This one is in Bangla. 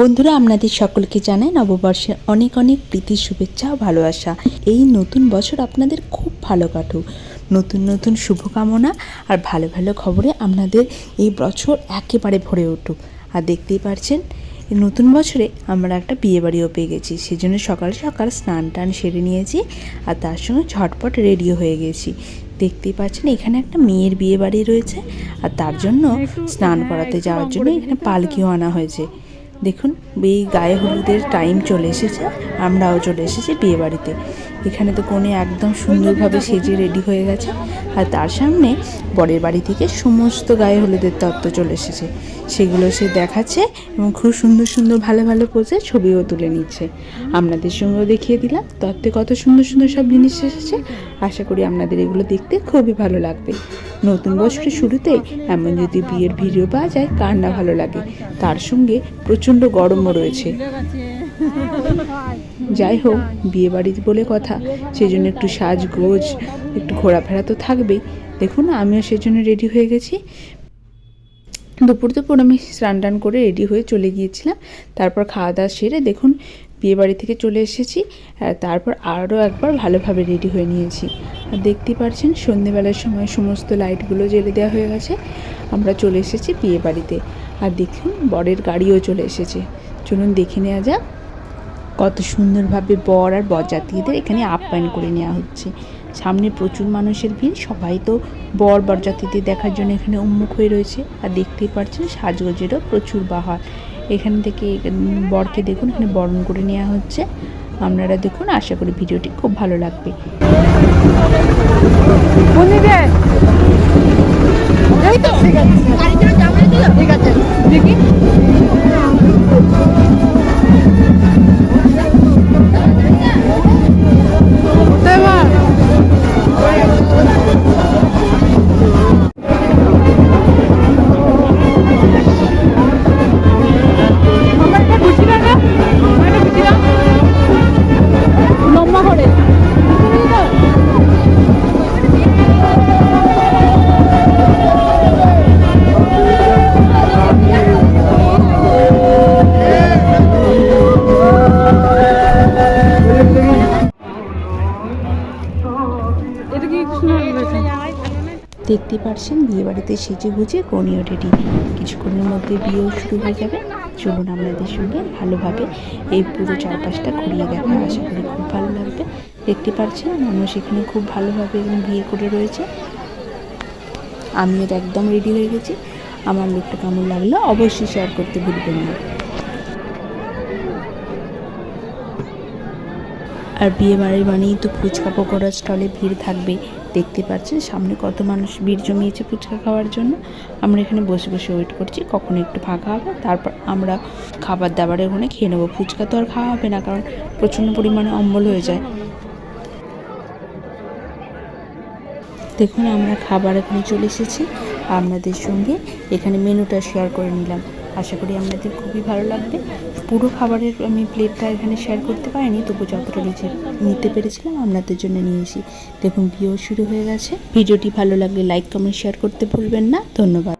বন্ধুরা আপনাদের সকলকে জানাই নববর্ষের অনেক অনেক প্রীতির শুভেচ্ছা ও ভালোবাসা। এই নতুন বছর আপনাদের খুব ভালো কাটুক। নতুন নতুন শুভকামনা আর ভালো ভালো খবরে আপনাদের এই বছর একেবারে ভরে উঠুক। আর দেখতেই পারছেন নতুন বছরে আমরা একটা বিয়ে বাড়িও পেয়ে গেছি। সেই জন্য সকাল সকাল স্নান টান সেরে নিয়েছি আর তার সঙ্গে ঝটপট রেডিও হয়ে গেছি। দেখতেই পাচ্ছেন এখানে একটা মেয়ের বিয়ে বাড়ি রয়েছে আর তার জন্য স্নান করাতে যাওয়ার জন্য এখানে পালকিও আনা হয়েছে। দেখুন, এই গায়ে হলুদের টাইম চলে এসেছে, আমরাও চলে এসেছি বিয়ে বাড়িতে। এখানে তো কোণে একদম সুন্দরভাবে সেজে রেডি হয়ে গেছে। আর তার সামনে বরের বাড়ি থেকে সমস্ত গায়ে হলুদের তত্ত্ব চলে এসেছে। সেগুলো সে দেখাচ্ছে এবং খুব সুন্দর সুন্দর ভালো ভালো পোজে ছবিও তুলে নিচ্ছে। আপনাদের সঙ্গেও দেখিয়ে দিলাম তত্ত্বে কত সুন্দর সুন্দর সব জিনিস এসেছে। আশা করি আপনাদের এগুলো দেখতে খুবই ভালো লাগবে। নতুন বছরের শুরুতেই এমন যদি বিয়ের ভিডিও পাওয়া যায়, কার না ভালো লাগে? তার সঙ্গে প্রচণ্ড গরমও রয়েছে। যাই হোক বিয়ে বাড়ি বলে কথা। সেই জন্য একটু সাজগোজ, একটু ঘোরাফেরা তো থাকবেই। দেখুন, আমিও সেই জন্য রেডি হয়ে গেছি। দুপুর দুপুর আমি স্নান টান করে রেডি হয়ে চলে গিয়েছিলাম। তারপর খাওয়া দাওয়া সেরে দেখুন বিয়ে বাড়ি থেকে চলে এসেছি আর তারপর আরও একবার ভালোভাবে রেডি হয়ে নিয়েছি। আর দেখতেই পাচ্ছেন সন্ধেবেলার সময় সমস্ত লাইটগুলো জ্বেলে দেওয়া হয়ে গেছে, আমরা চলে এসেছি বিয়ে বাড়িতে আর দেখুন, বরের গাড়িও চলে এসেছে। চলুন দেখে নেওয়া যাক, কত সুন্দরভাবে বর আর বরযাত্রীদের এখানে আপ্যায়ন করে নেওয়া হচ্ছে। সামনে প্রচুর মানুষের ভিড়, সবাই তো বর বরযাত্রীদের দেখার জন্য এখানে উন্মুখ হয়ে রয়েছে। আর দেখতেই পাচ্ছেন সাজগোজেরও প্রচুর বাহার। এখান থেকে বরকে দেখুন, এখানে বরণ করে নেওয়া হচ্ছে। আপনারা দেখুন, আশা করি ভিডিওটি খুব ভালো লাগবে। দেখতে পারছেন বিয়ে বাড়িতে সেজে গুজে কনিও রেডি। কিছুক্ষণের মধ্যে বিয়েও শুরু হয়ে যাবে। চলুন আপনাদের সঙ্গে ভালোভাবে এই পুরো চারপাশটা ঘুরিয়ে দেখা আশা করি খুব ভালো লাগবে। দেখতে পাচ্ছেন মানুষ এখানে খুব ভালোভাবে এবং বিয়ে করে রয়েছে। আমিও তো একদম রেডি হয়ে গেছি। আমার লুকটা কেমন লাগল অবশ্যই শেয়ার করতে ভুলবেন না। আর বিয়ে বাড়ি মানেই তো ফুচকা পকোড়া স্টলে ভিড় থাকবে। দেখতে পাচ্ছেন, সামনে কত মানুষ ভিড় জমিয়েছে ফুচকা খাওয়ার জন্য। আমরা এখানে বসে বসে ওয়েট করছি, কখন একটু ফাঁকা হবে, তারপর আমরা খাবার দাবারের ওখানে খেয়ে নেব। ফুচকা তো আর খাওয়া হবে না, কারণ প্রচণ্ড পরিমাণে অম্বল হয়ে যায়। দেখুন, আমরা খাবার এখানে চলে এসেছি। আপনাদের সঙ্গে এখানে মেনুটা শেয়ার করে নিলাম। আশা করি আপনাদের খুবই ভালো লাগবে। পুরো খাবারের আমি প্লেটটা এখানে শেয়ার করতে পারিনি, তবু যতটা নিচে নিতে পেরেছিলাম আপনাদের জন্য নিয়েছি দেখুন বিয়েও শুরু হয়ে গেছে। ভিডিওটি ভালো লাগলে লাইক কমেন্ট শেয়ার করতে ভুলবেন না। ধন্যবাদ।